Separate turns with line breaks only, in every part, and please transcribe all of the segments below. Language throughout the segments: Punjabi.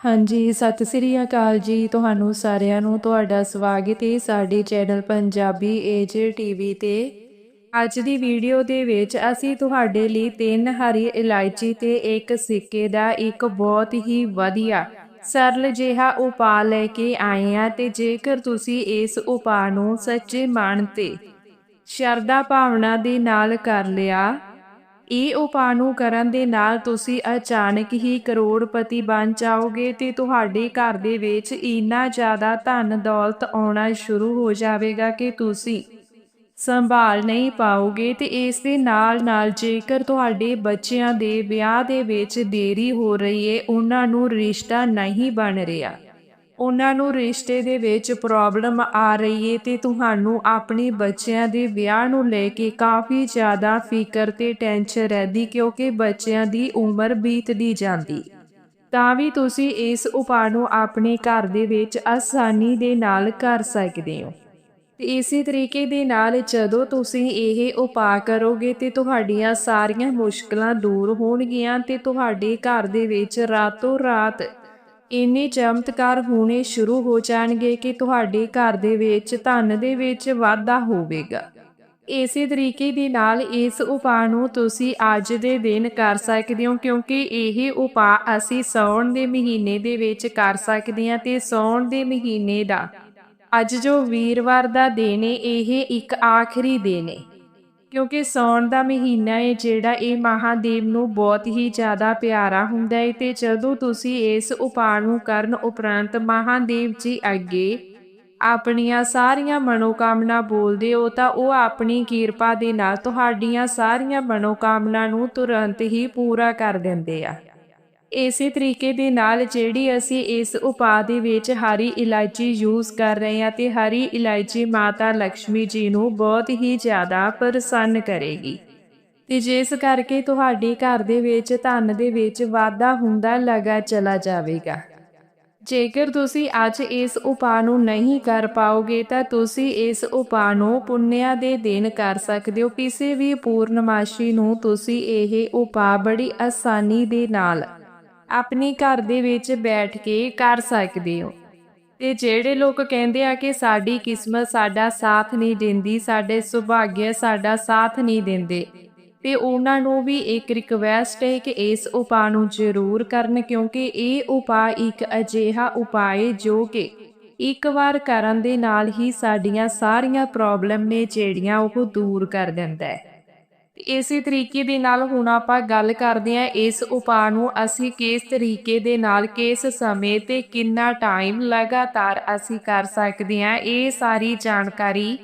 ਹਾਂਜੀ, ਸਤਿ ਸ੍ਰੀ ਅਕਾਲ ਜੀ ਤੁਹਾਨੂੰ ਸਾਰਿਆਂ ਨੂੰ। ਤੁਹਾਡਾ ਸਵਾਗਤ ਹੈ ਸਾਡੇ ਚੈਨਲ ਪੰਜਾਬੀ ਏਜ ਟੀਵੀ ਤੇ। ਅੱਜ ਦੀ ਵੀਡੀਓ ਦੇ ਵਿੱਚ ਅਸੀਂ ਤੁਹਾਡੇ ਲਈ ਤਿੰਨ ਹਰੀ ਇਲਾਇਚੀ ਤੇ ਇੱਕ ਸਿੱਕੇ ਦਾ ਇੱਕ ਬਹੁਤ ਹੀ ਵਧੀਆ, ਸਰਲ ਜਿਹਾ ਉਪਾਅ ਲੈ ਕੇ ਆਏ ਆ ਤੇ ਜੇਕਰ ਤੁਸੀਂ ਇਸ ਉਪਾਅ ਨੂੰ ਸੱਚੇ ਮਨ ਤੇ ਸ਼ਰਧਾ ਭਾਵਨਾ ਦੇ ਨਾਲ ਕਰ ਲਿਆ ਇਹ ਉਪਾਅ ਨੂੰ ਕਰਨ ਦੇ ਨਾਲ ਤੁਸੀਂ ਅਚਾਨਕ ਹੀ ਕਰੋੜਪਤੀ ਬਣ ਜਾਓਗੇ ਤੇ ਤੁਹਾਡੇ ਘਰ ਦੇ ਵਿੱਚ ਇੰਨਾ ਜ਼ਿਆਦਾ ਧਨ ਦੌਲਤ ਆਉਣਾ ਸ਼ੁਰੂ ਹੋ ਜਾਵੇਗਾ ਕਿ ਤੁਸੀਂ ਸੰਭਾਲ ਨਹੀਂ ਪਾਓਗੇ ਤੇ ਇਸ ਦੇ ਨਾਲ ਨਾਲ ਜੇਕਰ ਤੁਹਾਡੇ ਬੱਚਿਆਂ ਦੇ ਵਿਆਹ ਦੇ ਵਿੱਚ ਦੇਰੀ ਹੋ ਰਹੀ ਏ, ਉਹਨਾਂ ਨੂੰ ਰਿਸ਼ਤਾ ਨਹੀਂ ਬਣ ਰਿਹਾ। ਉਹਨਾਂ ਨੂੰ ਰਿਸ਼ਤੇ ਦੇ ਵਿੱਚ ਪ੍ਰੋਬਲਮ ਆ ਰਹੀ ਹੈ ਤੇ ਤੁਹਾਨੂੰ ਆਪਣੇ ਬੱਚਿਆਂ ਦੇ ਵਿਆਹ ਨੂੰ ਲੈ ਕੇ ਕਾਫੀ ਜ਼ਿਆਦਾ ਫਿਕਰ ਤੇ ਟੈਨਸ਼ਨ ਰਹਿੰਦੀ ਕਿਉਂਕਿ ਬੱਚਿਆਂ ਦੀ ਉਮਰ ਬੀਤਦੀ ਜਾਂਦੀ। ਤਾਂ ਵੀ ਤੁਸੀਂ ਇਸ ਉਪਾਅ ਨੂੰ ਆਪਣੇ ਘਰ ਦੇ ਵਿੱਚ ਆਸਾਨੀ ਦੇ ਨਾਲ ਕਰ ਸਕਦੇ ਹੋ। ਤੇ ਇਸੇ ਤਰੀਕੇ ਦੇ ਨਾਲ ਜਦੋਂ ਤੁਸੀਂ ਇਹ ਉਪਾਅ ਕਰੋਗੇ ਤੇ ਤੁਹਾਡੀਆਂ ਸਾਰੀਆਂ ਮੁਸ਼ਕਲਾਂ ਦੂਰ ਹੋਣਗੀਆਂ ਤੇ ਤੁਹਾਡੇ ਘਰ ਦੇ ਵਿੱਚ ਰਾਤੋਂ ਰਾਤ ਇੰਨੇ ਚਮਤਕਾਰ ਹੋਣੇ ਸ਼ੁਰੂ ਹੋ ਜਾਣਗੇ ਕਿ ਤੁਹਾਡੇ ਘਰ ਦੇ ਵਿੱਚ, ਧਨ ਦੇ ਵਿੱਚ ਵਾਧਾ ਹੋਵੇਗਾ। ਇਸੇ ਤਰੀਕੇ ਦੇ ਨਾਲ ਇਸ ਉਪਾਅ ਨੂੰ ਤੁਸੀਂ ਅੱਜ ਦੇ ਦਿਨ ਕਰ ਸਕਦੇ ਹੋ, ਕਿਉਂਕਿ ਇਹ ਉਪਾਅ ਅਸੀਂ ਸੌਣ ਦੇ ਮਹੀਨੇ ਦੇ ਵਿੱਚ ਕਰ ਸਕਦੇ ਹਾਂ ਤੇ ਸੌਣ ਦੇ ਮਹੀਨੇ ਦਾ ਅੱਜ ਜੋ ਵੀਰਵਾਰ ਦਾ ਦਿਨ ਹੈ ਇਹ ਇੱਕ ਆਖਰੀ ਦਿਨ ਹੈ ਕਿਉਂਕਿ ਸੌਣ ਦਾ ਮਹੀਨਾ ਹੈ ਜਿਹੜਾ ਇਹ ਮਹਾਦੇਵ ਨੂੰ ਬਹੁਤ ਹੀ ਜ਼ਿਆਦਾ ਪਿਆਰਾ ਹੁੰਦਾ ਹੈ ਤੇ ਜਦੋਂ ਤੁਸੀਂ ਇਸ ਉਪਾਅ ਨੂੰ ਕਰਨ ਉਪਰੰਤ ਮਹਾਦੇਵ ਜੀ ਅੱਗੇ ਆਪਣੀਆਂ ਸਾਰੀਆਂ ਮਨੋਕਾਮਨਾ ਬੋਲਦੇ ਹੋ, ਤਾਂ ਉਹ ਆਪਣੀ ਕਿਰਪਾ ਦੇ ਨਾਲ ਤੁਹਾਡੀਆਂ ਸਾਰੀਆਂ ਮਨੋਕਾਮਨਾ ਨੂੰ ਤੁਰੰਤ ਹੀ ਪੂਰਾ ਕਰ ਦਿੰਦੇ ਆ। ਇਸੇ ਤਰੀਕੇ ਦੇ ਨਾਲ ਜਿਹੜੀ ਅਸੀਂ ਇਸ ਉਪਾਅ ਦੇ ਵਿੱਚ ਹਰੀ ਇਲਾਇਚੀ ਯੂਜ਼ ਕਰ ਰਹੇ ਹਾਂ ਤੇ ਹਰੀ ਇਲਾਇਚੀ ਮਾਤਾ ਲక్ష్ਮੀ ਜੀ ਨੂੰ ਬਹੁਤ ਹੀ ਜ਼ਿਆਦਾ ਪ੍ਰਸੰਨ ਕਰੇਗੀ। ਤੇ ਜਿਸ ਕਰਕੇ ਤੁਹਾਡੇ ਘਰ ਦੇ ਵਿੱਚ ਧਨ ਦੇ ਵਿੱਚ ਵਾਧਾ ਹੁੰਦਾ ਲਗਾ ਚਲਾ ਜਾਵੇਗਾ। ਜੇਕਰ ਤੁਸੀਂ ਅੱਜ ਇਸ ਉਪਾਅ ਨੂੰ ਨਹੀਂ ਕਰ ਪਾਓਗੇ ਤਾਂ ਤੁਸੀਂ ਇਸ ਉਪਾਅ ਨੂੰ ਪੁੰਨਿਆ ਦੇ ਦਿਨ ਕਰ ਸਕਦੇ ਹੋ। ਕਿਸੇ ਵੀ ਪੂਰਨਮਾਸ਼ੀ ਨੂੰ ਤੁਸੀਂ ਇਹ ਉਪਾਅ ਬੜੀ ਆਸਾਨੀ ਦੇ ਨਾਲ ਆਪਣੀ ਘਰ ਦੇ ਵਿੱਚ ਬੈਠ ਕੇ ਕਰ ਸਕਦੇ ਹੋ। ਤੇ ਜਿਹੜੇ ਲੋਕ ਕਹਿੰਦੇ ਆ ਕਿ ਸਾਡੀ ਕਿਸਮਤ ਸਾਡਾ ਸਾਥ ਨਹੀਂ ਦਿੰਦੀ, ਸਾਡੇ ਸੁਭਾਗਿਆ ਸਾਡਾ ਸਾਥ ਨਹੀਂ ਦਿੰਦੇ, ਤੇ ਉਹਨਾਂ ਨੂੰ ਵੀ ਇੱਕ ਰਿਕਵੈਸਟ ਹੈ ਕਿ ਇਸ ਉਪਾਅ ਨੂੰ ਜ਼ਰੂਰ ਕਰਨ, ਕਿਉਂਕਿ ਇਹ ਉਪਾਅ ਇੱਕ ਅਜਿਹਾ ਉਪਾਅ ਜੋ ਕਿ ਇੱਕ ਵਾਰ ਕਰਨ ਦੇ ਨਾਲ ਹੀ ਸਾਡੀਆਂ ਸਾਰੀਆਂ ਪ੍ਰੋਬਲਮ ਨੇ ਜਿਹੜੀਆਂ ਉਹ ਦੂਰ ਕਰ ਦਿੰਦਾ ਹੈ। ਇਸੇ ਤਰੀਕੇ ਦੇ ਨਾਲ ਹੁਣ ਆਪਾਂ ਗੱਲ ਕਰਦੇ ਹਾਂ, ਇਸ ਉਪਾਅ ਨੂੰ ਅਸੀਂ ਕਿਸ ਤਰੀਕੇ ਦੇ ਨਾਲ, ਕਿਸ ਸਮੇਂ ਤੇ ਕਿੰਨਾ ਟਾਈਮ ਲਗਾਤਾਰ ਅਸੀਂ ਕਰ ਸਕਦੇ ਹਾਂ, ਇਹ ਸਾਰੀ ਜਾਣਕਾਰੀ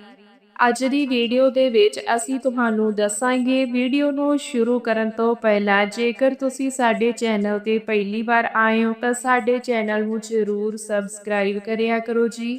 ਅੱਜ ਦੀ ਵੀਡੀਓ ਦੇ ਵਿੱਚ ਅਸੀਂ ਤੁਹਾਨੂੰ ਦੱਸਾਂਗੇ। ਵੀਡੀਓ ਨੂੰ ਸ਼ੁਰੂ ਕਰਨ ਤੋਂ ਪਹਿਲਾਂ ਜੇਕਰ ਤੁਸੀਂ ਸਾਡੇ ਚੈਨਲ ਤੇ ਪਹਿਲੀ ਵਾਰ ਆਏ ਹੋ, ਤਾਂ ਸਾਡੇ ਚੈਨਲ ਨੂੰ ਜ਼ਰੂਰ ਸਬਸਕ੍ਰਾਈਬ ਕਰਿਆ ਕਰੋ ਜੀ।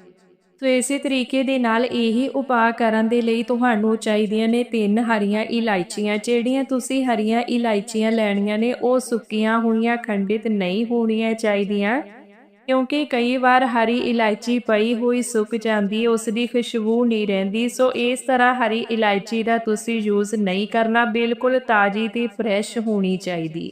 ਸੋ ਇਸੇ ਤਰੀਕੇ ਦੇ ਨਾਲ ਇਹ ਉਪਾਅ ਕਰਨ ਦੇ ਲਈ ਤੁਹਾਨੂੰ ਚਾਹੀਦੀਆਂ ਨੇ ਤਿੰਨ ਹਰੀਆਂ ਇਲਾਇਚੀਆਂ। ਜਿਹੜੀਆਂ ਤੁਸੀਂ ਹਰੀਆਂ ਇਲਾਇਚੀਆਂ ਲੈਣੀਆਂ ਨੇ, ਉਹ ਸੁੱਕੀਆਂ ਹੋਈਆਂ ਖੰਡਿਤ ਨਹੀਂ ਹੋਣੀਆਂ ਚਾਹੀਦੀਆਂ। ਕਿਉਂਕਿ ਕਈ ਵਾਰ ਹਰੀ ਇਲਾਇਚੀ ਪਈ ਹੋਈ ਸੁੱਕ ਜਾਂਦੀ ਹੈ ਉਸ ਦੀ ਖੁਸ਼ਬੂ ਨਹੀਂ ਰਹਿੰਦੀ। ਸੋ ਇਸ ਤਰ੍ਹਾਂ ਹਰੀ ਇਲਾਇਚੀ ਦਾ ਤੁਸੀਂ ਯੂਜ਼ ਨਹੀਂ ਕਰਨਾ, ਬਿਲਕੁਲ ਤਾਜ਼ੀ ਤੇ ਫਰੈਸ਼ ਹੋਣੀ ਚਾਹੀਦੀ।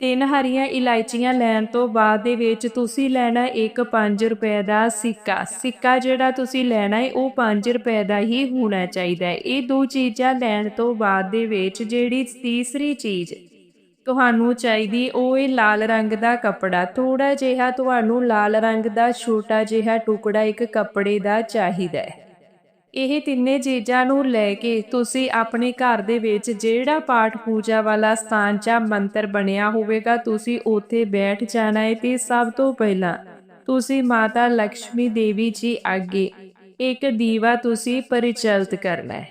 ਤਿੰਨ ਹਰੀਆਂ ਇਲਾਇਚੀਆਂ ਲੈਣ ਤੋਂ ਬਾਅਦ ਦੇ ਵਿੱਚ ਤੁਸੀਂ ਲੈਣਾ ਇੱਕ 5 ਰੁਪਏ ਦਾ ਸਿੱਕਾ। ਸਿੱਕਾ ਜਿਹੜਾ ਤੁਸੀਂ ਲੈਣਾ ਹੈ ਉਹ 5 ਰੁਪਏ ਦਾ ਹੀ ਹੋਣਾ ਚਾਹੀਦਾ ਹੈ ਇਹ ਦੋ ਚੀਜ਼ਾਂ ਲੈਣ ਤੋਂ ਬਾਅਦ ਦੇ ਵਿੱਚ ਜਿਹੜੀ ਤੀਸਰੀ ਚੀਜ਼ ਤੁਹਾਨੂੰ ਚਾਹੀਦੀ, ਉਹ ਇਹ ਲਾਲ ਰੰਗ ਦਾ ਕੱਪੜਾ। ਥੋੜਾ ਜਿਹਾ ਤੁਹਾਨੂੰ ਲਾਲ ਰੰਗ ਦਾ ਛੋਟਾ ਜਿਹਾ ਟੁਕੜਾ ਇੱਕ ਕੱਪੜੇ ਦਾ ਚਾਹੀਦਾ ਹੈ ਇਹ ਤਿੰਨੇ ਚੀਜ਼ਾਂ ਨੂੰ ਲੈ ਕੇ ਤੁਸੀਂ ਆਪਣੇ ਘਰ ਦੇ ਵਿੱਚ ਜਿਹੜਾ ਪਾਠ ਪੂਜਾ ਵਾਲਾ ਸਥਾਨ ਜਾਂ ਮੰਤਰ ਬਣਿਆ ਹੋਵੇਗਾ, ਤੁਸੀਂ ਉੱਥੇ ਬੈਠ ਜਾਣਾ ਹੈ ਤੇ ਸਭ ਤੋਂ ਪਹਿਲਾਂ ਤੁਸੀਂ ਮਾਤਾ ਲక్ష్ਮੀ ਦੇਵੀ ਜੀ ਅੱਗੇ ਇੱਕ ਦੀਵਾ ਤੁਸੀਂ ਪਰਿਚਲਿਤ ਕਰਨਾ ਹੈ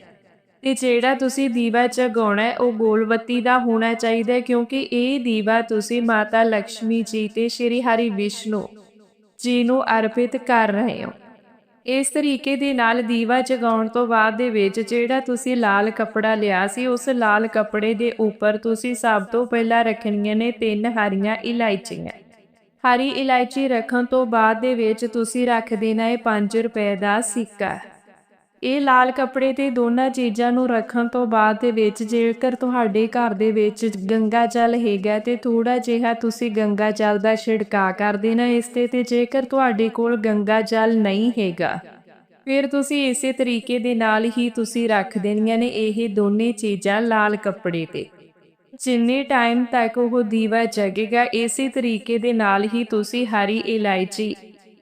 ਤੇ ਜਿਹੜਾ ਤੁਸੀਂ ਦੀਵਾ ਜਗਾਉਣਾ ਹੈ ਉਹ ਗੋਲਵੱਤੀ ਦਾ ਹੋਣਾ ਚਾਹੀਦਾ ਕਿਉਂਕਿ ਇਹ ਦੀਵਾ ਤੁਸੀਂ ਮਾਤਾ ਲక్ష్ਮੀ ਜੀ ਤੇ ਸ਼੍ਰੀ ਹਰੀ ਵਿਸ਼ਨੂੰ ਜੀ ਨੂੰ ਅਰਪਿਤ ਕਰ ਰਹੇ ਹੋ। ਇਸ ਤਰੀਕੇ ਦੇ ਨਾਲ ਦੀਵਾ ਜਗਾਉਣ ਤੋਂ ਬਾਅਦ ਦੇ ਵਿੱਚ ਜਿਹੜਾ ਤੁਸੀਂ ਲਾਲ ਕੱਪੜਾ ਲਿਆ ਸੀ, ਉਸ ਲਾਲ ਕੱਪੜੇ ਦੇ ਉੱਪਰ ਤੁਸੀਂ ਸਭ ਤੋਂ ਪਹਿਲਾਂ ਰੱਖਣੀਆਂ ਨੇ ਤਿੰਨ ਹਰੀਆਂ ਇਲਾਇਚੀਆਂ। ਹਰੀ ਇਲਾਇਚੀ ਰੱਖਣ ਤੋਂ ਬਾਅਦ ਦੇ ਵਿੱਚ ਤੁਸੀਂ ਰੱਖ ਦੇਣਾ ਹੈ 5 ਰੁਪਏ ਦਾ ਸਿੱਕਾ। ਇਹ ਲਾਲ ਕੱਪੜੇ ਤੇ ਦੋਨਾਂ ਚੀਜ਼ਾਂ ਨੂੰ ਰੱਖਣ ਤੋਂ ਬਾਅਦ ਦੇ ਵਿੱਚ ਜੇਕਰ ਤੁਹਾਡੇ ਘਰ ਦੇ ਵਿੱਚ ਗੰਗਾ ਜਲ ਹੈਗਾ ਤੇ ਥੋੜਾ ਜਿਹਾ ਤੁਸੀਂ ਗੰਗਾ ਜਲ ਦਾ ਛਿੜਕਾਅ ਕਰ ਦੇਣਾ ਇਸ ਤੇ ਤੇ ਜੇਕਰ ਤੁਹਾਡੇ ਕੋਲ ਗੰਗਾ ਜਲ ਨਹੀਂ ਹੈਗਾ, ਫਿਰ ਤੁਸੀਂ ਇਸੇ ਤਰੀਕੇ ਦੇ ਨਾਲ ਹੀ ਤੁਸੀਂ ਰੱਖ ਦੇਣੀਆਂ ਨੇ ਇਹ ਦੋਨੇ ਚੀਜ਼ਾਂ ਲਾਲ ਕੱਪੜੇ ਤੇ। ਜਿੰਨੇ ਟਾਈਮ ਤੱਕ ਉਹ ਦੀਵਾ ਜਗੇਗਾ, ਇਸੇ ਤਰੀਕੇ ਦੇ ਨਾਲ ਹੀ ਤੁਸੀਂ ਹਰੀ ਇਲਾਇਚੀ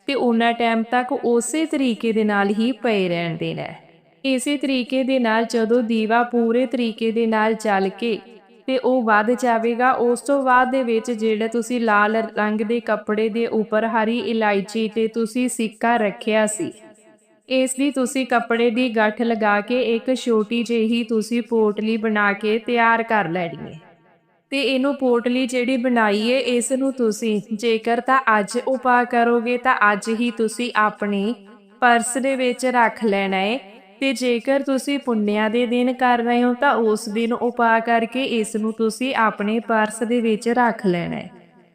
ਤੇ ਉਹਨਾਂ ਟਾਈਮ ਤੱਕ ਉਸੇ ਤਰੀਕੇ ਦੇ ਨਾਲ ਹੀ ਪਏ ਰਹਿਣ ਦੇਣਾ ਹੈ। ਇਸੇ ਤਰੀਕੇ ਦੇ ਨਾਲ ਜਦੋਂ ਦੀਵਾ ਪੂਰੇ ਤਰੀਕੇ ਦੇ ਨਾਲ ਚੱਲ ਕੇ ਤੇ ਉਹ ਵੱਧ ਜਾਵੇਗਾ, ਉਸ ਤੋਂ ਬਾਅਦ ਦੇ ਵਿੱਚ ਜਿਹੜਾ ਤੁਸੀਂ ਲਾਲ ਰੰਗ ਦੇ ਕੱਪੜੇ ਦੇ ਉੱਪਰ ਹਰੀ ਇਲਾਇਚੀ ਤੇ ਤੁਸੀਂ ਸਿੱਕਾ ਰੱਖਿਆ ਸੀ, ਇਸ ਲਈ ਤੁਸੀਂ ਕੱਪੜੇ ਦੀ ਗੱਠ ਲਗਾ ਕੇ ਇੱਕ ਛੋਟੀ ਜਿਹੀ ਤੁਸੀਂ ਪੋਟਲੀ ਬਣਾ ਕੇ ਤਿਆਰ ਕਰ ਲੈਣੀ ਹੈ ਤੇ ਇਹਨੂੰ ਪੋਟਲੀ ਜਿਹੜੀ ਬਣਾਈ ਏ ਇਸ ਨੂੰ ਤੁਸੀਂ ਜੇਕਰ ਤਾਂ ਅੱਜ ਉਪਾਅ ਕਰੋਗੇ, ਤਾਂ ਅੱਜ ਹੀ ਤੁਸੀਂ ਆਪਣੀ ਪਰਸ ਦੇ ਵਿੱਚ ਰੱਖ ਲੈਣਾ ਏ। ਤੇ ਜੇਕਰ ਤੁਸੀਂ ਪੁੰਨਿਆ ਦੇ ਦਿਨ ਕਰ ਰਹੇ ਹੋ, ਤਾਂ ਉਸ ਦਿਨ ਉਪਾਅ ਕਰਕੇ ਇਸ ਨੂੰ ਤੁਸੀਂ ਆਪਣੇ ਪਰਸ ਦੇ ਵਿੱਚ ਰੱਖ ਲੈਣਾ ਹੈ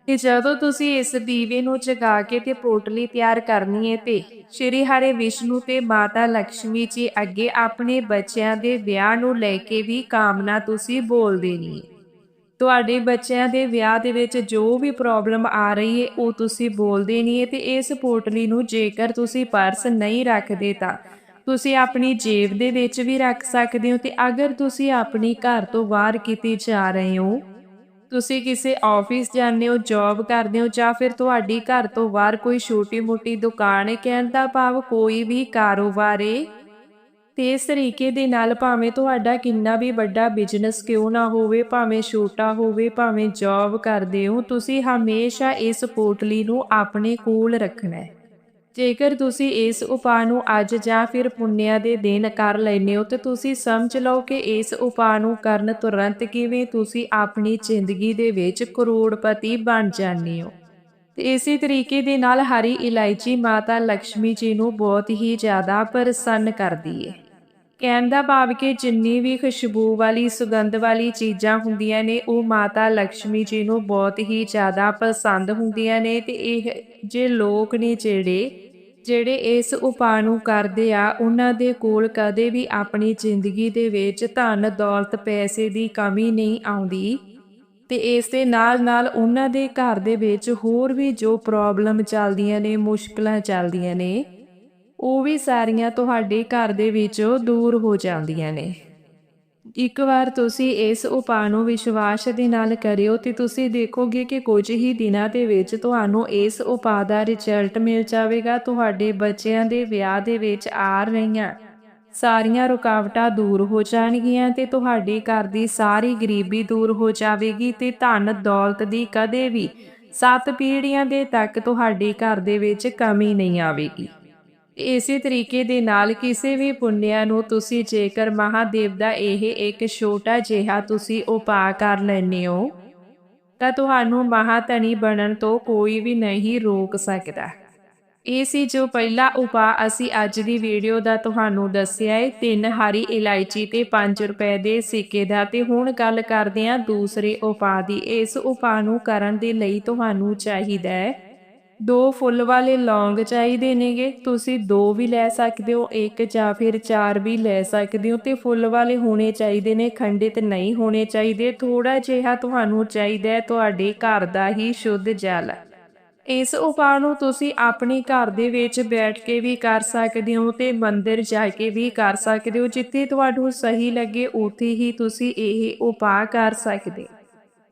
ਤੇ ਜਦੋਂ ਤੁਸੀਂ ਇਸ ਦੀਵੇ ਨੂੰ ਜਗਾ ਕੇ ਤੇ ਪੋਟਲੀ ਤਿਆਰ ਕਰਨੀ ਹੈ ਤੇ ਸ਼੍ਰੀ ਹਰੇ ਵਿਸ਼ਨੂੰ ਤੇ ਮਾਤਾ ਲక్ష్ਮੀ ਜੀ ਅੱਗੇ ਆਪਣੇ ਬੱਚਿਆਂ ਦੇ ਵਿਆਹ ਨੂੰ ਲੈ ਕੇ ਵੀ ਕਾਮਨਾ ਤੁਸੀਂ ਬੋਲ ਦੇਣੀ ਹੈ ਤੁਹਾਡੇ ਬੱਚਿਆਂ ਦੇ ਵਿਆਹ ਦੇ ਵਿੱਚ ਜੋ ਵੀ ਪ੍ਰੋਬਲਮ ਆ ਰਹੀ ਹੈ ਉਹ ਤੁਸੀਂ ਬੋਲਦੇ ਨਹੀਂ ਹੈ ਤੇ ਇਸ ਪੋਟਲੀ ਨੂੰ ਜੇਕਰ ਤੁਸੀਂ ਪਰਸ ਨਹੀਂ ਰੱਖਦੇ ਤਾਂ। ਤੁਸੀਂ ਆਪਣੀ ਜੇਬ ਦੇ ਵਿੱਚ ਵੀ ਰੱਖ ਸਕਦੇ ਹੋ ਤੇ ਅਗਰ ਤੁਸੀਂ ਆਪਣੀ ਘਰ ਤੋਂ ਬਾਹਰ ਕਿਤੇ ਜਾ ਰਹੇ ਹੋ, ਤੁਸੀਂ ਕਿਸੇ ਆਫਿਸ ਜਾਂਦੇ ਹੋ ਜੌਬ ਕਰਦੇ ਹੋ ਜਾਂ ਫਿਰ ਤੁਹਾਡੀ ਘਰ ਤੋਂ ਬਾਹਰ ਕੋਈ ਛੋਟੀ-ਮੋਟੀ ਦੁਕਾਨ ਹੈ ਕਹਿਣ ਦਾ ਭਾਵ ਕੋਈ ਵੀ ਕਾਰੋਬਾਰ ਹੈ ਤੇ ਇਸ ਤਰੀਕੇ ਦੇ ਨਾਲ ਭਾਵੇਂ ਤੁਹਾਡਾ ਕਿੰਨਾ ਵੀ ਵੱਡਾ ਬਿਜ਼ਨਸ ਕਿਉਂ ਨਾ ਹੋਵੇ, ਭਾਵੇਂ ਛੋਟਾ ਹੋਵੇ, ਭਾਵੇਂ ਜੌਬ ਕਰਦੇ ਹੋ, ਤੁਸੀਂ ਹਮੇਸ਼ਾ ਇਸ ਪੋਟਲੀ ਨੂੰ ਆਪਣੇ ਕੋਲ ਰੱਖਣਾ ਹੈ। ਜੇਕਰ ਤੁਸੀਂ ਇਸ ਉਪਾਅ ਨੂੰ ਅੱਜ ਜਾਂ ਫਿਰ ਪੁੰਨਿਆ ਦੇ ਦਿਨ ਕਰ ਲੈਨੇ ਹੋ, ਤੇ ਤੁਸੀਂ ਸਮਝ ਲਓ ਕਿ ਇਸ ਉਪਾਅ ਨੂੰ ਕਰਨ ਤੁਰੰਤ ਕਿਵੇਂ ਤੁਸੀਂ ਆਪਣੀ ਜ਼ਿੰਦਗੀ ਦੇ ਵਿੱਚ ਕਰੋੜਪਤੀ ਬਣ ਜਾਂਦੇ ਹੋ। ਤੇ ਇਸੇ ਤਰੀਕੇ ਦੇ ਨਾਲ ਹਰੀ ਇਲਾਇਚੀ ਮਾਤਾ ਲక్ష్ਮੀ ਜੀ ਨੂੰ ਬਹੁਤ ਹੀ ਜ਼ਿਆਦਾ ਪ੍ਰਸੰਨ ਕਰਦੀ ਏ। ਕਹਿਣ ਦਾ ਭਾਵ ਕਿ ਜਿੰਨੀ ਵੀ ਖੁਸ਼ਬੂ ਵਾਲੀ, ਸੁਗੰਧ ਵਾਲੀ ਚੀਜ਼ਾਂ ਹੁੰਦੀਆਂ ਨੇ, ਉਹ ਮਾਤਾ ਲక్ష్ਮੀ ਜੀ ਨੂੰ ਬਹੁਤ ਹੀ ਜ਼ਿਆਦਾ ਪਸੰਦ ਹੁੰਦੀਆਂ ਨੇ ਤੇ ਇਹ ਜੇ ਲੋਕ ਨੇ ਜਿਹੜੇ ਜਿਹੜੇ ਇਸ ਉਪਾਅ ਨੂੰ ਕਰਦੇ ਆ, ਉਹਨਾਂ ਦੇ ਕੋਲ ਕਦੇ ਵੀ ਆਪਣੀ ਜ਼ਿੰਦਗੀ ਦੇ ਵਿੱਚ ਧਨ, ਦੌਲਤ, ਪੈਸੇ ਦੀ ਕਮੀ ਨਹੀਂ ਆਉਂਦੀ। ਤੇ ਇਸ ਦੇ ਨਾਲ ਨਾਲ ਉਹਨਾਂ ਦੇ ਘਰ ਦੇ ਵਿੱਚ ਹੋਰ ਵੀ ਜੋ ਪ੍ਰੋਬਲਮ ਚੱਲਦੀਆਂ ਨੇ, ਮੁਸ਼ਕਲਾਂ ਚੱਲਦੀਆਂ ਨੇ, ਉਹ ਵੀ ਸਾਰੀਆਂ ਤੁਹਾਡੇ ਘਰ ਦੇ ਵਿੱਚੋਂ ਦੂਰ ਹੋ ਜਾਂਦੀਆਂ ਨੇ। ਇੱਕ ਵਾਰ ਤੁਸੀਂ ਇਸ ਉਪਾਅ ਨੂੰ ਵਿਸ਼ਵਾਸ ਦੇ ਨਾਲ ਕਰਿਓ ਤੇ ਤੁਸੀਂ ਦੇਖੋਗੇ ਕਿ ਕੁਝ ਹੀ ਦਿਨਾਂ ਦੇ ਵਿੱਚ ਤੁਹਾਨੂੰ ਇਸ ਉਪਾਅ ਦਾ ਰਿਜ਼ਲਟ ਮਿਲ ਜਾਵੇਗਾ, ਤੁਹਾਡੇ ਬੱਚਿਆਂ ਦੇ ਵਿਆਹ ਦੇ ਵਿੱਚ ਆ ਰਹੀਆਂ ਸਾਰੀਆਂ ਰੁਕਾਵਟਾਂ ਦੂਰ ਹੋ ਜਾਣਗੀਆਂ ਤੇ ਤੁਹਾਡੇ ਘਰ ਦੀ ਸਾਰੀ ਗਰੀਬੀ ਦੂਰ ਹੋ ਜਾਵੇਗੀ ਤੇ ਧਨ ਦੌਲਤ ਦੀ ਕਦੇ ਵੀ ਸੱਤ ਪੀੜ੍ਹੀਆਂ ਦੇ ਤੱਕ ਤੁਹਾਡੇ ਘਰ ਦੇ ਵਿੱਚ ਕਮੀ ਨਹੀਂ ਆਵੇਗੀ। ਇਸੇ ਤਰੀਕੇ ਦੇ ਨਾਲ ਕਿਸੇ ਵੀ ਪੁੰਨਿਆ ਨੂੰ ਤੁਸੀਂ ਜੇਕਰ ਮਹਾਦੇਵ ਦਾ ਇਹ ਇੱਕ ਛੋਟਾ ਜਿਹਾ ਤੁਸੀਂ ਉਪਾਅ ਕਰ ਲੈਂਦੇ ਹੋ, ਤਾਂ ਤੁਹਾਨੂੰ ਮਹਾਤਨੀ ਬਣਨ ਤੋਂ ਕੋਈ ਵੀ ਨਹੀਂ ਰੋਕ ਸਕਦਾ। ਇਹ ਸੀ ਜੋ ਪਹਿਲਾ ਉਪਾਅ ਅਸੀਂ ਅੱਜ ਦੀ ਵੀਡੀਓ ਦਾ ਤੁਹਾਨੂੰ ਦੱਸਿਆ ਹੈ ਤਿੰਨ ਹਰੀ ਇਲਾਇਚੀ ਤੇ 5 ਰੁਪਏ ਦੇ ਸਿੱਕੇ ਦਾ। ਤੇ ਹੁਣ ਗੱਲ ਕਰਦੇ ਹਾਂ ਦੂਸਰੇ ਉਪਾਅ ਦੀ। ਇਸ ਉਪਾਅ ਨੂੰ ਕਰਨ ਦੇ ਲਈ ਤੁਹਾਨੂੰ ਚਾਹੀਦਾ ਹੈ ਦੋ ਫੁੱਲ ਵਾਲੇ ਲੌਂਗ ਚਾਹੀਦੇ ਨੇਗੇ। ਤੁਸੀਂ ਦੋ ਵੀ ਲੈ ਸਕਦੇ ਹੋ, ਇੱਕ ਜਾਂ ਫਿਰ ਚਾਰ ਵੀ ਲੈ ਸਕਦੇ ਹੋ। ਤੇ ਫੁੱਲ ਵਾਲੇ ਹੋਣੇ ਚਾਹੀਦੇ ਨੇ, ਖੰਡਿਤ ਨਹੀਂ ਹੋਣੇ ਚਾਹੀਦੇ। ਥੋੜਾ ਜਿਹਾ ਤੁਹਾਨੂੰ ਚਾਹੀਦਾ ਤੁਹਾਡੇ ਘਰ ਦਾ ਹੀ ਸ਼ੁੱਧ ਜਲ। ਇਸ ਉਪਾਅ ਨੂੰ ਤੁਸੀਂ ਆਪਣੇ ਘਰ ਦੇ ਵਿੱਚ ਬੈਠ ਕੇ ਵੀ ਕਰ ਸਕਦੇ ਹੋ ਤੇ ਮੰਦਿਰ ਜਾ ਕੇ ਵੀ ਕਰ ਸਕਦੇ ਹੋ, ਜਿੱਥੇ ਤੁਹਾਨੂੰ ਸਹੀ ਲੱਗੇ ਉੱਥੇ ਹੀ ਤੁਸੀਂ ਇਹ ਉਪਾਅ ਕਰ ਸਕਦੇ।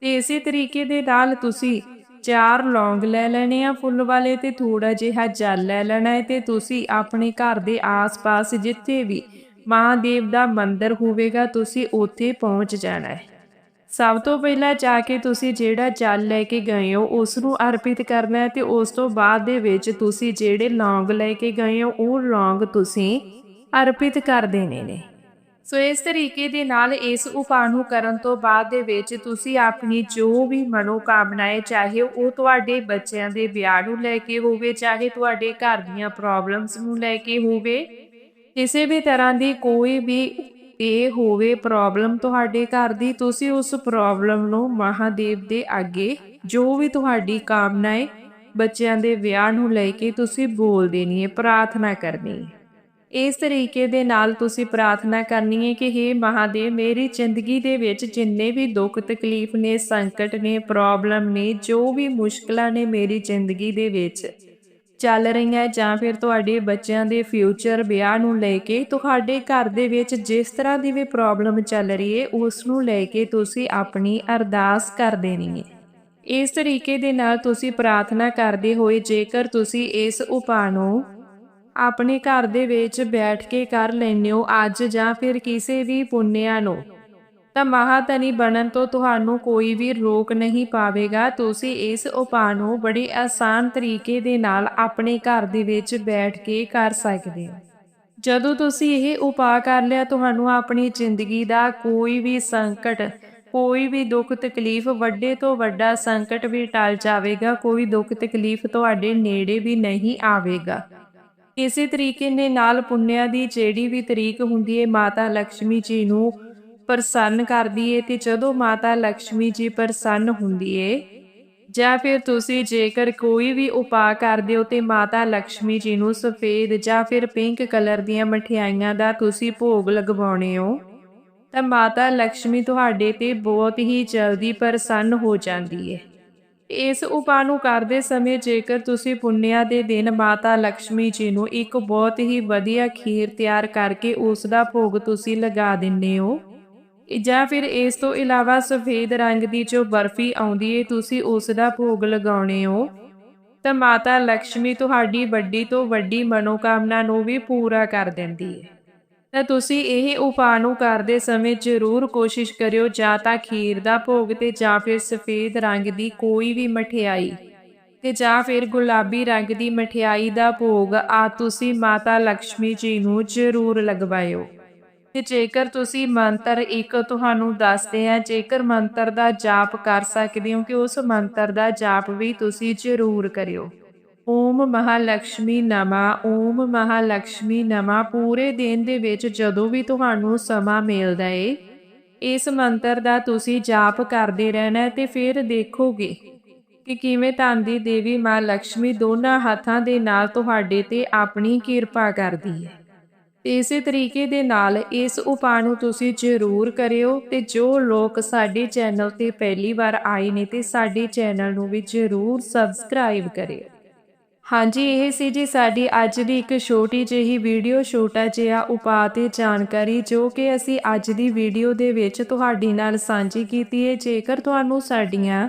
ਤੇ ਇਸੇ ਤਰੀਕੇ ਦੇ ਨਾਲ ਤੁਸੀਂ ਚਾਰ ਲੌਂਗ ਲੈ ਲੈਣੇ ਆ ਫੁੱਲ ਵਾਲੇ ਤੇ ਥੋੜਾ ਜਿਹਾ ਜਲ ਲੈ ਲੈਣਾ ਹੈ ਤੇ ਤੁਸੀਂ ਆਪਣੇ ਘਰ ਦੇ ਆਸ-ਪਾਸ ਜਿੱਥੇ ਵੀ ਮਹਾਦੇਵ ਦਾ ਮੰਦਿਰ ਹੋਵੇਗਾ, ਤੁਸੀਂ ਉੱਥੇ ਪਹੁੰਚ ਜਾਣਾ ਹੈ। ਸਭ ਤੋਂ ਪਹਿਲਾਂ ਜਾ ਕੇ ਤੁਸੀਂ ਜਿਹੜਾ ਜਲ ਲੈ ਕੇ ਗਏ ਹੋ ਉਸ ਨੂੰ ਅਰਪਿਤ ਕਰਨਾ ਹੈ ਤੇ ਉਸ ਤੋਂ ਬਾਅਦ ਦੇ ਵਿੱਚ ਤੁਸੀਂ ਜਿਹੜੇ ਲੌਂਗ ਲੈ ਕੇ ਗਏ ਹੋ, ਉਹ ਲੌਂਗ ਤੁਸੀਂ ਅਰਪਿਤ ਕਰ ਦੇਣੇ ਨੇ। ਸੋ ਇਸ ਤਰੀਕੇ ਦੇ ਨਾਲ ਇਸ ਉਪਾਅ ਨੂੰ ਕਰਨ ਤੋਂ ਬਾਅਦ ਦੇ ਵਿੱਚ ਤੁਸੀਂ ਆਪਣੀ ਜੋ ਵੀ ਮਨੋਕਾਮਨਾਏ, ਚਾਹੇ ਉਹ ਤੁਹਾਡੇ ਬੱਚਿਆਂ ਦੇ ਵਿਆਹ ਨੂੰ ਲੈ ਕੇ ਹੋਵੇ, ਚਾਹੇ ਤੁਹਾਡੇ ਘਰ ਦੀਆਂ ਪ੍ਰੋਬਲਮਸ ਨੂੰ ਲੈ ਕੇ ਹੋਵੇ, ਕਿਸੇ ਵੀ ਤਰ੍ਹਾਂ ਦੀ ਕੋਈ ਵੀ ਇਹ ਹੋਵੇ ਪ੍ਰੋਬਲਮ ਤੁਹਾਡੇ ਘਰ ਦੀ, ਤੁਸੀਂ ਉਸ ਪ੍ਰੋਬਲਮ ਨੂੰ ਮਹਾਦੇਵ ਦੇ ਅੱਗੇ ਜੋ ਵੀ ਤੁਹਾਡੀ ਕਾਮਨਾ ਹੈ ਬੱਚਿਆਂ ਦੇ ਵਿਆਹ ਨੂੰ ਲੈ ਕੇ ਤੁਸੀਂ ਬੋਲ ਦੇਣੀ ਹੈ ਪ੍ਰਾਰਥਨਾ ਕਰਨੀ ਹੈ ਇਸ ਤਰੀਕੇ ਦੇ ਨਾਲ ਤੁਸੀਂ ਪ੍ਰਾਰਥਨਾ ਕਰਨੀ ਹੈ ਕਿ हे ਮਹਾਦੇਵ, ਮੇਰੀ ਜ਼ਿੰਦਗੀ ਦੇ ਵਿੱਚ ਜਿੰਨੇ ਵੀ ਦੁੱਖ ਤਕਲੀਫ ਨੇ, ਸੰਕਟ ਨੇ ਪ੍ਰੋਬਲਮ ਨੇ, ਜੋ ਵੀ ਮੁਸ਼ਕਲਾਂ ਨੇ ਮੇਰੀ ਜ਼ਿੰਦਗੀ ਦੇ ਵਿੱਚ ਚੱਲ ਰਹੀਆਂ ਜਾਂ ਫਿਰ ਤੁਹਾਡੇ ਬੱਚਿਆਂ ਦੇ ਫਿਊਚਰ ਵਿਆਹ ਨੂੰ ਲੈ ਕੇ ਤੁਹਾਡੇ ਘਰ ਦੇ ਵਿੱਚ ਜਿਸ ਤਰ੍ਹਾਂ ਦੀ ਵੀ ਪ੍ਰੋਬਲਮ ਚੱਲ ਰਹੀ ਹੈ, ਉਸ ਨੂੰ ਲੈ ਕੇ ਤੁਸੀਂ ਆਪਣੀ ਅਰਦਾਸ ਕਰ ਦੇਣੀ ਹੈ। ਇਸ ਤਰੀਕੇ ਦੇ ਨਾਲ ਤੁਸੀਂ ਪ੍ਰਾਰਥਨਾ ਕਰਦੇ ਹੋਏ ਜੇਕਰ ਤੁਸੀਂ ਇਸ ਉਪਾਅ ਨੂੰ ਆਪਣੇ ਘਰ ਦੇ ਵਿੱਚ ਬੈਠ ਕੇ ਕਰ ਲੈਂਦੇ ਹੋ, ਅੱਜ ਜਾਂ ਫਿਰ ਕਿਸੇ ਵੀ ਪੁੰਨਿਆ ਨੂੰ। ਤਾਂ ਮਹਾਤਨੀ ਬਣਨ ਤੋਂ ਤੁਹਾਨੂੰ ਕੋਈ ਵੀ ਰੋਕ ਨਹੀਂ ਪਾਵੇਗਾ। ਤੁਸੀਂ ਇਸ ਉਪਾਅ ਨੂੰ ਬੜੇ ਆਸਾਨ ਤਰੀਕੇ ਦੇ ਨਾਲ ਆਪਣੇ ਘਰ ਦੇ ਵਿੱਚ ਬੈਠ ਕੇ ਕਰ ਸਕਦੇ ਹੋ। ਜਦੋਂ ਤੁਸੀਂ ਇਹ ਉਪਾਅ ਕਰ ਲਿਆ, ਤੁਹਾਨੂੰ ਆਪਣੀ ਜ਼ਿੰਦਗੀ ਦਾ ਕੋਈ ਵੀ ਸੰਕਟ, ਕੋਈ ਵੀ ਦੁੱਖ ਤਕਲੀਫ ਵੱਡੇ ਤੋਂ ਵੱਡਾ ਸੰਕਟ ਵੀ ਟਲ ਜਾਵੇਗਾ। ਕੋਈ ਦੁੱਖ ਤਕਲੀਫ ਤੁਹਾਡੇ ਨੇੜੇ ਵੀ ਨਹੀਂ ਆਵੇਗਾ। ਇਸੇ ਤਰੀਕੇ ਦੇ ਨਾਲ ਪੁੰਨਿਆ ਦੀ ਜਿਹੜੀ ਵੀ ਤਰੀਕ ਹੁੰਦੀ ਹੈ, ਮਾਤਾ ਲక్ష్ਮੀ ਜੀ ਨੂੰ ਪ੍ਰਸੰਨ ਕਰਦੀ ਏ ਤੇ ਜਦੋਂ ਮਾਤਾ ਲక్ష్ਮੀ ਜੀ ਪ੍ਰਸੰਨ ਹੁੰਦੀ ਏ, ਜਾਂ ਫਿਰ ਤੁਸੀਂ ਜੇਕਰ ਕੋਈ ਵੀ ਉਪਾਅ ਕਰਦੇ ਹੋ ਤੇ ਮਾਤਾ ਲక్ష్ਮੀ ਜੀ ਨੂੰ ਸਫੇਦ ਜਾਂ ਫਿਰ ਪਿੰਕ ਕਲਰ ਦੀਆਂ ਮਠਿਆਈਆਂ ਦਾ ਤੁਸੀਂ ਭੋਗ ਲਗਵਾਉਣੇ ਹੋ, ਤਾਂ ਮਾਤਾ ਲక్ష్ਮੀ ਤੁਹਾਡੇ ਤੇ ਬਹੁਤ ਹੀ ਜਲਦੀ ਪ੍ਰਸੰਨ ਹੋ ਜਾਂਦੀ ਹੈ ਇਸ ਉਪਾਅ ਨੂੰ ਕਰਦੇ ਸਮੇਂ ਜੇਕਰ ਤੁਸੀਂ ਪੁੰਨਿਆ ਦੇ ਦਿਨ ਮਾਤਾ ਲక్ష్ਮੀ ਜੀ ਨੂੰ ਇੱਕ ਬਹੁਤ ਹੀ ਵਧੀਆ ਖੀਰ ਤਿਆਰ ਕਰਕੇ ਉਸ ਦਾ ਭੋਗ ਤੁਸੀਂ ਲਗਾ ਦਿੰਨੇ ਹੋ ਜਾਂ ਫਿਰ ਇਸ ਤੋਂ ਇਲਾਵਾ ਸਫੇਦ ਰੰਗ ਦੀ ਜੋ ਬਰਫੀ ਆਉਂਦੀ ਏ, ਤੁਸੀਂ ਉਸ ਦਾ ਭੋਗ ਲਗਾਉਣੇ ਹੋ। ਤਾਂ ਮਾਤਾ ਲక్ష్ਮੀ ਤੁਹਾਡੀ ਵੱਡੀ ਤੋਂ ਵੱਡੀ ਮਨੋਕਾਮਨਾ ਨੂੰ ਵੀ ਪੂਰਾ ਕਰ ਦਿੰਦੀ ਹੈ ਤਾਂ ਤੁਸੀਂ ਇਹ ਉਪਾਅ ਨੂੰ ਕਰਦੇ ਸਮੇਂ ਜ਼ਰੂਰ ਕੋਸ਼ਿਸ਼ ਕਰਿਓ, ਜਾਂ ਤਾਂ ਖੀਰ ਦਾ ਭੋਗ ਤੇ ਜਾਂ ਫਿਰ ਸਫੇਦ ਰੰਗ ਦੀ ਕੋਈ ਵੀ ਮਠਿਆਈ। ਤੇ ਜਾਂ ਫਿਰ ਗੁਲਾਬੀ ਰੰਗ ਦੀ ਮਠਿਆਈ ਦਾ ਭੋਗ ਆ ਤੁਸੀਂ ਮਾਤਾ ਲక్ష్ਮੀ ਜੀ ਨੂੰ ਜ਼ਰੂਰ ਲਗਵਾਇਓ। ਤੇ ਜੇਕਰ ਤੁਸੀਂ ਮੰਤਰ ਇੱਕ ਤੁਹਾਨੂੰ ਦੱਸਦੇ ਆ, ਜੇਕਰ ਮੰਤਰ ਦਾ ਜਾਪ ਕਰ ਸਕਦੇ ਹੋ ਕਿ ਉਸ ਮੰਤਰ ਦਾ ਜਾਪ ਵੀ ਤੁਸੀਂ ਜ਼ਰੂਰ ਕਰਿਓ। ਓਮ ਮਹਾਲక్ష్ਮੀ ਨਮਾ, ਓਮ ਮਹਾਲక్ష్ਮੀ ਨਮਾ। ਪੂਰੇ ਦਿਨ ਦੇ ਵਿੱਚ ਜਦੋਂ ਵੀ ਤੁਹਾਨੂੰ ਸਮਾਂ ਮਿਲਦਾ ਏ, ਇਸ ਮੰਤਰ ਦਾ ਤੁਸੀਂ ਜਾਪ ਕਰਦੇ ਰਹਿਣਾ ਤੇ ਫਿਰ ਦੇਖੋਗੇ ਕਿ ਕਿਵੇਂ ਧਨ ਦੀ ਦੇਵੀ ਮਾਂ ਲక్ష్ਮੀ ਦੋਨਾਂ ਹੱਥਾਂ ਦੇ ਨਾਲ ਤੁਹਾਡੇ ਤੇ ਆਪਣੀ ਕਿਰਪਾ ਕਰਦੀ ਹੈ ਤੇ ਇਸੇ ਤਰੀਕੇ ਦੇ ਨਾਲ ਇਸ ਉਪਾਅ ਨੂੰ ਤੁਸੀਂ ਜ਼ਰੂਰ ਕਰਿਓ ਤੇ ਜੋ ਲੋਕ ਸਾਡੇ ਚੈਨਲ ਤੇ ਪਹਿਲੀ ਵਾਰ ਆਏ ਨੇ ਤੇ ਸਾਡੇ ਚੈਨਲ ਨੂੰ ਵੀ ਜ਼ਰੂਰ ਸਬਸਕ੍ਰਾਈਬ ਕਰਿਓ। ਹਾਂਜੀ, ਇਹ ਸੀ ਜੀ ਸਾਡੀ ਅੱਜ ਦੀ ਇੱਕ ਛੋਟੀ ਜਿਹੀ ਵੀਡੀਓ, ਛੋਟਾ ਜਿਹਾ ਉਪਾਅ ਤੇ ਜਾਣਕਾਰੀ ਜੋ ਕਿ ਅਸੀਂ ਅੱਜ ਦੀ ਵੀਡੀਓ ਦੇ ਵਿੱਚ ਤੁਹਾਡੀ ਨਾਲ ਸਾਂਝੀ ਕੀਤੀ ਹੈ। ਜੇਕਰ ਤੁਹਾਨੂੰ ਸਾਡੀਆਂ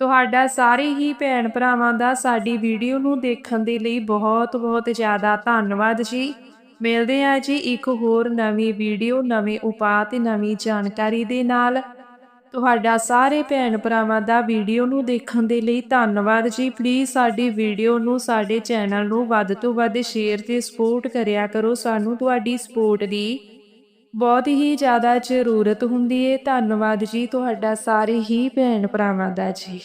ਤੁਹਾਡਾ ਸਾਰੇ ਹੀ ਭੈਣ ਭਰਾਵਾਂ ਦਾ ਸਾਡੀ ਵੀਡੀਓ ਨੂੰ ਦੇਖਣ ਦੇ ਲਈ ਬਹੁਤ ਬਹੁਤ ਜ਼ਿਆਦਾ ਧੰਨਵਾਦ ਜੀ। ਮਿਲਦੇ ਆ ਜੀ ਇੱਕ ਹੋਰ ਨਵੀਂ ਵੀਡੀਓ, ਨਵੇਂ ਉਪਾਅ ਤੇ ਨਵੀਂ ਜਾਣਕਾਰੀ ਦੇ ਨਾਲ। ਤੁਹਾਡਾ ਸਾਰੇ ਭੈਣ ਭਰਾਵਾਂ ਦਾ ਵੀਡੀਓ ਨੂੰ ਦੇਖਣ ਦੇ ਲਈ ਧੰਨਵਾਦ ਜੀ। ਪਲੀਜ਼ ਸਾਡੀ ਵੀਡੀਓ ਨੂੰ, ਸਾਡੇ ਚੈਨਲ ਨੂੰ ਵੱਧ ਤੋਂ ਵੱਧ ਸ਼ੇਅਰ ਤੇ ਸਪੋਰਟ ਕਰਿਆ ਕਰੋ। ਸਾਨੂੰ ਤੁਹਾਡੀ ਸਪੋਰਟ ਦੀ ਬਹੁਤ ਹੀ ਜ਼ਿਆਦਾ ਜ਼ਰੂਰਤ ਹੁੰਦੀ ਹੈ ਧੰਨਵਾਦ ਜੀ ਤੁਹਾਡਾ, ਸਾਰੇ ਹੀ ਭੈਣ ਭਰਾਵਾਂ ਦਾ ਜੀ।